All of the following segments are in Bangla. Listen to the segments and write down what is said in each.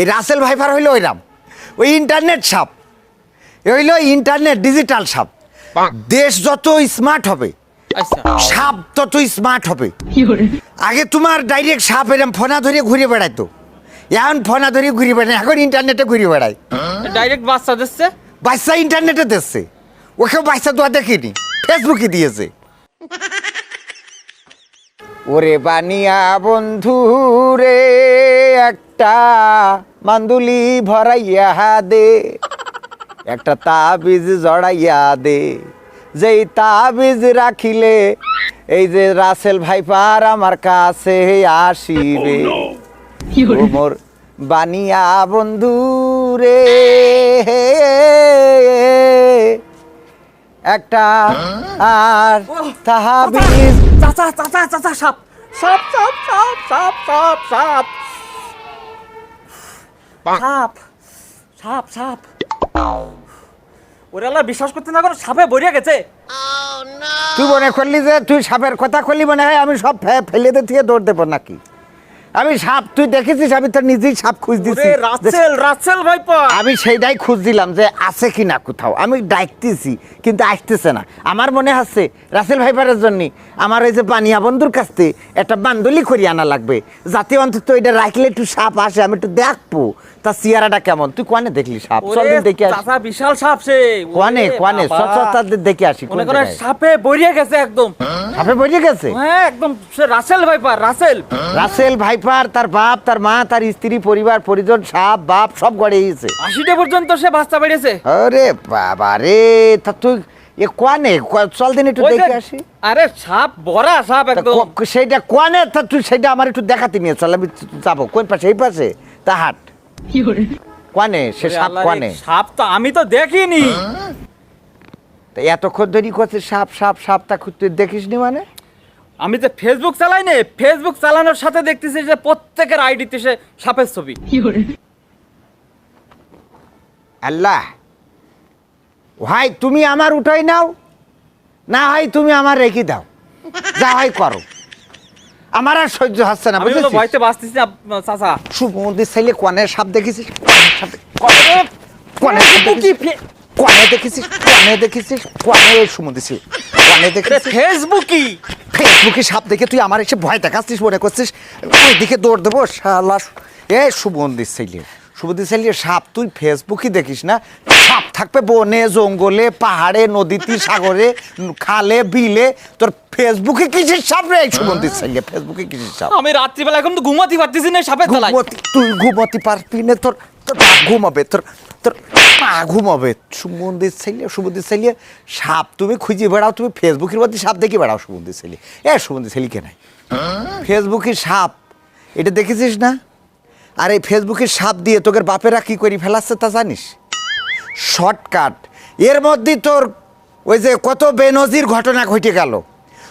এই রাসেল ভাইফার হইল ওইরাম। ওই ইন্টারনেট সাপ। এ হইল ইন্টারনেট ডিজিটাল সাপ। দেশ যত স্মার্ট হবে আচ্ছা। সাপ তত স্মার্ট হবে। আগে তোমার ডাইরেক্ট সাপ এরম ফোনা ধরে ঘুরে বেড়াইতো। এখন ফোনা ধরে ঘুরে বেড়ায় এখন ইন্টারনেটে ঘুরে বেড়ায়। ডাইরেক্ট বাচ্চা দিচ্ছে? বাচ্চা ইন্টারনেটে দেখছে ওকে বাচ্চা তো আর দেখিনি ফেসবুকে দিয়েছে। ওরে বানিয়া বন্ধু রে একটা মান্দুলি ভরাইয়া দে একটা তাবিজ জড়াইয়া দে। যেই তাবিজ রাখিলে এই যে রাসেল ভাইপার আমার কাছে আসিবে। ও মোর বানিয়া বন্ধু রে। একটা আর তাহাবিজ চাচা চাচা চাচা সাপ। সাপ সাপ সাপ সাপ সাপ সাপ। সাপ সাপ সাপ। ওরে আল্লাহ বিশ্বাস করতে না করো সাপে বরিয়া গেছে। তুই মনে করলি যে তুই সাপের কথা করলি মনে হয় আমি সব ফে- ফেলে দিয়ে দৌড় দেবো নাকি? আমি সাপ তুই দেখেছিস আমি তো নিজেই সাপ খুঁজ দিছি। রাসেল রাসেল ভাইপা আমি সেইটাই খুঁজছিলাম যে আছে কি না কোথাও। আমি ডাকতেছি কিন্তু আসতেছে না। আমার মনে হচ্ছে রাসেল ভাইপারের জন্য আমার ওই যে বানিয়া বন্ধুর কাছ থেকে একটা বান্দলি করিয়ে আনা লাগবে। যাতে অন্তত এটা রাখলে একটু সাপ আসে আমি একটু দেখব তার চেয়ারাটা কেমন? তুই কোয়ানে দেখলি সাপ? চল দেখে আসি। চাচা বিশাল সাপ সে। কোয়ানে কোয়ানে? দেখে আসি মনে করে সাপে বরিয়া গেছে একদম। সাপে বেরিয়ে গেছে? হ্যাঁ একদম সে Russell viper Russell. Russell viper তার বাপ তার মা তার স্ত্রী পরিবার পরিজন সাপ বাপ সব গড়ে গেছে। আশিটা পর্যন্ত সে বাচ্চা বেরিয়েছে আরে বাবা রে তা তুই এ কোয়ানে? চল দিন একটু দেখে আসি। আরে সাপ বড়া সাপ একদম। সেইটা কোয়ানে? তা তুই সেইটা আমার একটু দেখাতে নিয়ে চল আমি যাব। কোন পাশে? এই পাশে? তা হাট। কোয়ানে সে সাপ আল্লাহ সাপ তো আমি তো দেখিনি। তা এতক্ষণ ধরি করছে সাপ সাপ সাপ তা খুব তুই মানে? আমি তো ফেসবুক চালাই না ফেসবুক চালানোর সাথে দেখতেছি যে প্রত্যেকের আইডিতে সে সাপের ছবি। আল্লাহ ভাই তুমি আমার উঠাই নাও না হয় তুমি আমার রেখে দাও। যা হয় করো। আমার আর সহ্য হচ্ছে না বুঝেছিস? ভয়তে বাঁচতেছি না চাচা। সুমন্দির ছেলে কোনে সাপ দেখেছিস? কোনে সাপ কি কোনে দেখেছিস? কনে দেখেছিস? কনে কনে সুমন্দির ছেলে। কনে দেখেছিস? ফেসবুকি? ফেসবুকে সাপ দেখে তুই আমার এসে ভয় দেখাচ্ছিস মনে করছিস? ওই দিকে দৌড় দেবো শালা এ মন্দির ছেলে। সুমন্দির ছেলে সাপ তুই ফেসবুকই দেখিস না? সাপ থাকবে বনে জঙ্গলে পাহাড়ে নদীতে সাগরে খালে বিলে। তোর ফেসবুকে কিসের সাপ রে সুমন্দির ছেলে ফেসবুকে কিসের সাপ? আমি রাত্রিবেলা এখন তো ঘুমাতে পারতেছি না সাপের তলায়। তুই ঘুমোতে পারবি না তোর তোর ঘুমাবে তোর তোর মা ঘুমাবে। সুমন্দির ছেলে সুমন্দির ছেলে সাপ তুমি খুঁজে বেড়াও তুমি ফেসবুকের মধ্যে সাপ দেখে বেড়াও সুমন্দির ছেলে এ সুমন্দির ছেলে কে নাই? ফেসবুকে সাপ এটা দেখেছিস না? আর এই ফেসবুকের সাপ দিয়ে তোদের বাপেরা কি করে ফেলাচ্ছে তা জানিস? শর্টকাট এর মধ্যে তোর ওই যে কত বেনজির ঘটনা ঘটে গেল।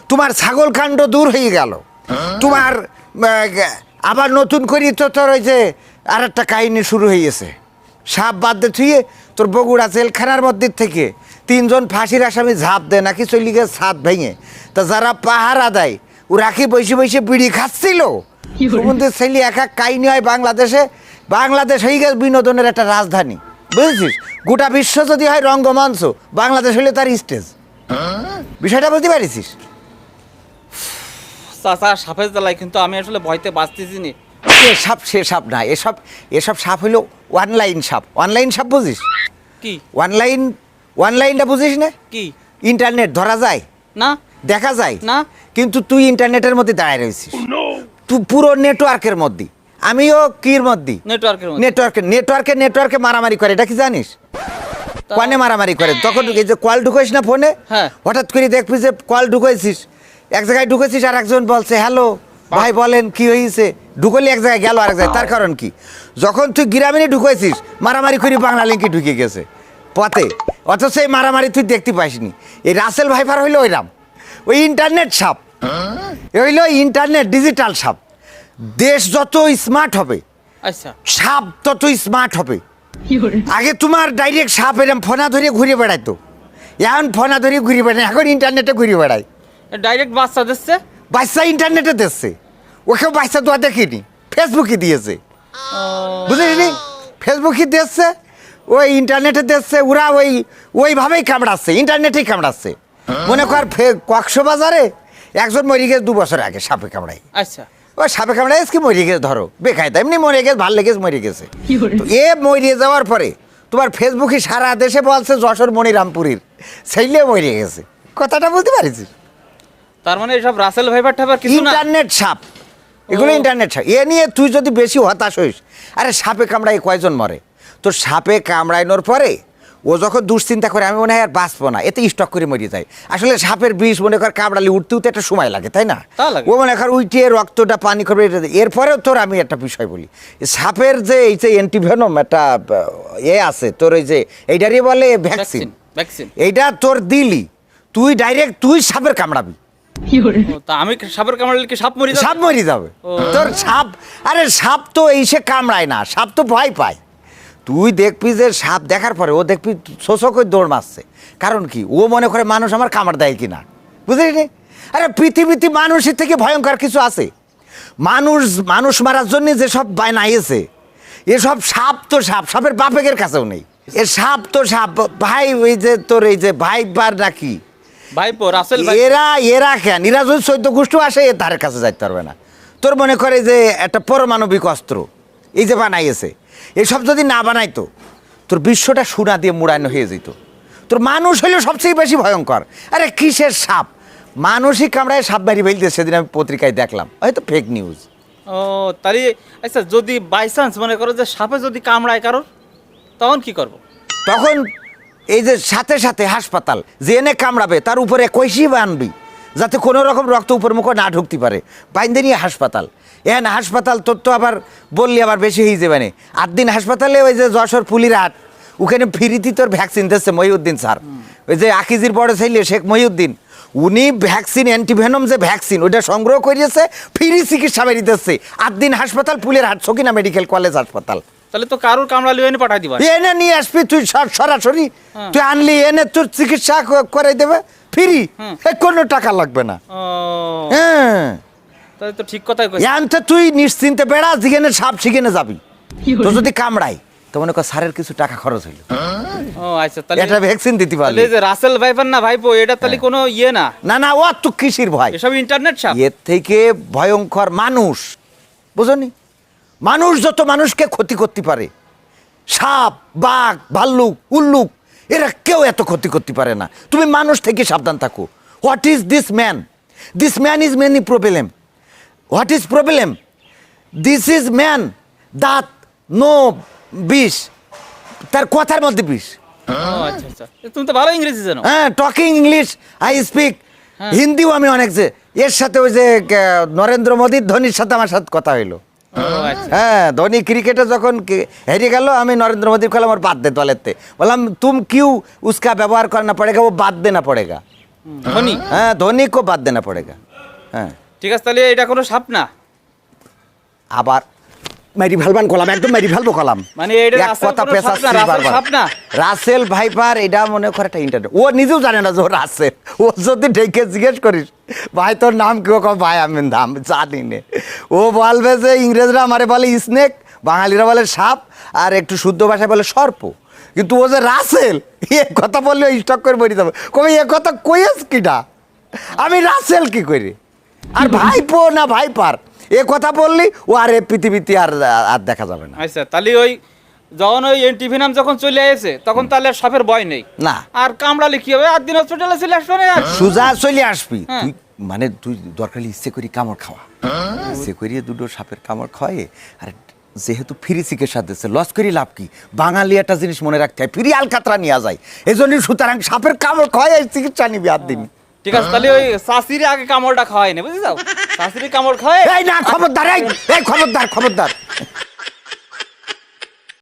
তোমার ছাগল কাণ্ড দূর হয়ে গেল। তোমার আবার নতুন করে তো তোর ওই যে আর একটা কাহিনী শুরু হয়ে গেছে। সাপ বাদ দিয়ে থুয়ে তোর বগুড়া জেলখানার মধ্যে থেকে তিনজন ফাঁসির আসামি ঝাঁপ দেয় নাকি চলি গেছে ছাদ ভেঙে। তা যারা পাহারা দেয়, ওরা কি বসে বসে বিড়ি খাচ্ছিল? সমুদ্রের ছেলে এক এক কাহিনী হয় বাংলাদেশে। বাংলাদেশ হয়ে গেছে বিনোদনের একটা রাজধানী। বুঝেছিস? গোটা বিশ্ব যদি হয় রঙ্গমঞ্চ বাংলাদেশ হলে তার স্টেজ। বিষয়টা বুঝতে পারিস চাচা সাপের তলায় কিন্তু আমি আসলে ভয়তে বাঁচতেছি না। এ সাপ সে সাপ না এসব এসব সাপ হইল অনলাইন সাপ। অনলাইন সাপ বুঝিস? কি? অনলাইন অনলাইনটা বুঝিস না? কি? ইন্টারনেট ধরা যায়? না। দেখা যায়? না। কিন্তু তুই ইন্টারনেটের মধ্যে দাঁড়ায় রয়েছিস। তুই পুরো নেটওয়ার্কের মধ্যে। আমিও কির মধ্যে? নেটওয়ার্কের মধ্যে। নেটওয়ার্কে নেটওয়ার্কে নেটওয়ার্কে মারামারি করে এটা কি জানিস? কনে মারামারি করে। তখন এই যে কল ঢুকাইস না ফোনে? হ্যাঁ। হঠাৎ করে দেখবি যে কল ঢুকাইছিস। এক জায়গায় ঢুকেছিস আর একজন বলছে হ্যালো ভাই বলেন কি হয়েছে ঢুকলি এক জায়গায় গেল আরেক জায়গায়। তার কারণ কি? যখন তুই গ্রামীণে ঢুকাইছিস মারামারি করে বাংলা লিঙ্কে ঢুকে গেছে। পথে। অথচ এই মারামারি তুই দেখতে পাইসনি। এই রাসেল ভাইফার হইল ওইরাম ওই ইন্টারনেট সাপ। এ হইল ইন্টারনেট ডিজিটাল সাপ। দেশ যত স্মার্ট হবে আচ্ছা। সাপ তত স্মার্ট হবে। আগে তোমার ডাইরেক্ট সাপ এরম ফোনা ধরে ঘুরে বেড়াইতো। এখন ফোনা ধরে ঘুরে বেড়ায় এখন ইন্টারনেটে ঘুরে বেড়ায়। ডাইরেক্ট বাচ্চা দিচ্ছে? বাচ্চা ইন্টারনেটে দেখছে ওকে বাচ্চা তো আর দেখিনি ফেসবুকে দিয়েছে। বুঝলি ফেসবুকে দেখছে ওই ইন্টারনেটে দেখছে ওরা ওই ওইভাবেই কামড়াচ্ছে ইন্টারনেটেই কামড়াচ্ছে। মনে কর ফে- কক্সবাজারে একজন মরে গেছে দু বছর আগে সাপে কামড়াই আচ্ছা। ওই সাপে কামড়াই কি মরে গেছে ধরো বেকায়দা এমনি মরে গেছে ভালো লেগেছে মরে গেছে। তো এ মরে যাওয়ার পরে তোমার ফেসবুকে সারা দেশে বলছে যশোর মনিরামপুরীর সেইলে মরে গেছে। কথাটা বলতে পারিস? তার মানে এসব রাসেল ভাইবার ঠাইবার কিছু না? ইন্টারনেট সাপ। এগুলো ইন্টারনেট সাপ। এ নিয়ে তুই যদি বেশি হতাশ হইস আরে সাপে কামড়ায় কয়জন মরে? তো সাপে কামড়ানোর পরে ও যখন দুশ্চিন্তা করে আমি মনে হয় আর বাঁচবো না। এতে স্টক করে মরে যায়। আসলে সাপের বিষ মনে কর কামড়ালে উঠতে উঠতে একটা সময় লাগে তাই না? ও মনে কর উইটিয়ে রক্তটা পানি করবে এটা এরপরেও তোর আমি একটা বিষয় বলি। সাপের যে এই যে অ্যান্টিভেনম একটা এ আছে তোর ওই যে এইটারই বলে ভ্যাকসিন এইটা তোর দিলি। তুই ডাইরেক্ট তুই সাপের কামড়াবি। তা আমি সাপের কামড়ালে কি সাপ মরি যাবে? সাপ মরে যাবে। তোর সাপ আরে সাপ তো এই সে কামড়ায় না সাপ তো ভয় পায়। তুই দেখবি যে সাপ দেখার পরে ও দেখবি শোষক করে দৌড় মারছে। কারণ কি? ও মনে করে মানুষ আমার কামড় দেয় কিনা। বুঝলি? নি আরে পৃথিবীতে মানুষের থেকে ভয়ঙ্কর কিছু আছে। মানুষ মানুষ মারার জন্য যে যেসব বানাইছে এসব সাপ তো সাপ সাপের বাপেকের কাছেও নেই। এ সাপ তো সাপ ভাই ওই যে তোর এই যে ভাই বার নাকি ভাইপো রাসেল ভাই এরা এরা কেন? এরা যদি চৈদ্দ গোষ্ঠী আসে এ তার কাছে যাইতে পারবে না। তোর মনে করে যে একটা পরমাণবিক অস্ত্র এই যে বানাইয়েছে এসব যদি না বানাইতো তোর বিশ্বটা সোনা দিয়ে মুড়ানো হয়ে যেত। তোর মানুষ হইলে সবচেয়ে বেশি ভয়ঙ্কর। আরে কিসের সাপ? মানুষই কামড়ায় সাপ বাড়ি ফেলতে সেদিন আমি পত্রিকায় দেখলাম। হয়তো ফেক নিউজ ও তাহলে আচ্ছা যদি বাই চান্স মনে করো যে সাপে যদি কামড়ায় কারোর তখন কি করব? তখন এই যে সাথে সাথে হাসপাতাল যে এনে কামড়াবে তার উপরে কৈশি বানবি যাতে কোনো রকম রক্ত উপর মুখে না ঢুকতে পারে। বাইন্দে নিয়ে হাসপাতাল। এখানে হাসপাতাল তোর তো আবার বললি আবার বেশি হয়ে যাবে না। আট দিন হাসপাতালে ওই যে যশোর পুলির হাট ওখানে ফ্রিতে তোর ভ্যাকসিন দিচ্ছে মহিউদ্দিন স্যার। ওই যে আকিজির বড় ছেলে শেখ মহিউদ্দিন উনি ভ্যাকসিন অ্যান্টিভেনম যে ভ্যাকসিন ওইটা সংগ্রহ করিয়েছে ফ্রি চিকিৎসা বেরিয়ে দিচ্ছে। আট দিন হাসপাতাল পুলের হাট সকিনা মেডিকেল কলেজ হাসপাতাল। তাহলে তো কারোর কামড়ালে এনে পাঠাই দিবা? এনে নিয়ে আসবি তুই সরাসরি। হ্যাঁ। তুই আনলি এনে তোর চিকিৎসা করে দেবে ফ্রি। কোনো টাকা লাগবে না। হ্যাঁ। তাহলে তো ঠিক কথাই কইছ। এনতে তুই নিশ্চিন্তে বেড়া যেখানে সাপ সেখানে যাবি। তো যদি কামড়াই তো মনে কর স্যারের কিছু টাকা খরচ হইল। ও আচ্ছা তাহলে এটা ভ্যাকসিন দিতে পারলি। এই যে রাসেল ভাইপার না ভাইপো এটা তাহলে কোনো ইয়ে না? না না ও তো কিসির ভয় এসব ইন্টারনেট সাপ? এর থেকে ভয়ঙ্কর মানুষ। বুঝনি? মানুষ যত মানুষকে ক্ষতি করতে পারে সাপ বাঘ ভাল্লুক উল্লুক এরা কেউ এত ক্ষতি করতে পারে না। তুমি মানুষ থেকে সাবধান থাকো। What is this man this man is many problem what is problem this is man দাঁত নো বিষ তার কথার মধ্যে বিষ আচ্ছা আচ্ছা। তুমি তো ভালো ইংরেজি জানো। হ্যাঁ টকিং ইংলিশ আই স্পিক হিন্দিও আমি অনেক যে এর সাথে ওই যে নরেন্দ্র মোদীর ধোনির সাথে আমার সাথে কথা হইল। আচ্ছা। হ্যাঁ ধোনি ক্রিকেটে যখন হেরে গেল আমি নরেন্দ্র মোদীর খেলাম আমার বাদ দে দলেতে। বললাম তুম কিউ উসকা ব্যবহার করনা পড়েগা ও বাদ দেনা পড়েগা। ধনী? হ্যাঁ ধোনি কো বাদ দেনা পড়েগা। হ্যাঁ। ঠিক আছে তাহলে এটা কোনো সাপ না? আবার মেরি ভালবান কলাম একদম মেরি ভালবো কলাম। মানে এটা এক কথা পেশা সাপ না, রাসেল ভাইপার এটা মনে করে একটা ইন্টারনেট ও নিজেও জানে না যে ও রাসেল। ও যদি ডেকে জিজ্ঞেস করিস ভাই তোর নাম কেউ কম ভাই আমি নাম জানি নে। ও বলবে যে ইংরেজরা আমারে বলে স্নেক বাঙালিরা বলে সাপ আর একটু শুদ্ধ ভাষায় বলে সর্প। কিন্তু ও যে রাসেল এ কথা বললে স্টক করে বলি যাবে। কবে এ কথা কইস কিটা আমি রাসেল কি করি? আর ভাইপো না ভাইপার। এ কথা বললি ও আর এ পৃথিবীতে আর আর দেখা যাবে না। আচ্ছা তাহলে ওই যখন ওই এন্টিভিনাম যখন চলে আসে তখন তাহলে সাপের ভয় নেই? না। আর কামড়ালে কি হবে? আর দিন হসপিটালে চলে আসবে না সুজা চলে আসবি। হ্যাঁ। তুই মানে তুই দরকার ইচ্ছে করি কামড় খাওয়া। ইচ্ছে করিয়ে দুটো সাপের কামড় খাওয়ায়ে আর যেহেতু ফ্রি চিকিৎসা দিচ্ছে লস করি লাভ কি? বাঙালি একটা জিনিস মনে রাখতে হয় ফ্রি আলকাতরা নেওয়া যায় এই জন্যই সুতরাং সাপের কামড় খাওয়াই চিকিৎসা নিবি আর দিন ঠিক আছে, তাহলে ওই শাশিরে আগে কামড়টা খাওয়াই না বুঝলি তো শাশিরে কামড় খাওয়াই এই না, খবরদার এই খবরদার খবরদার।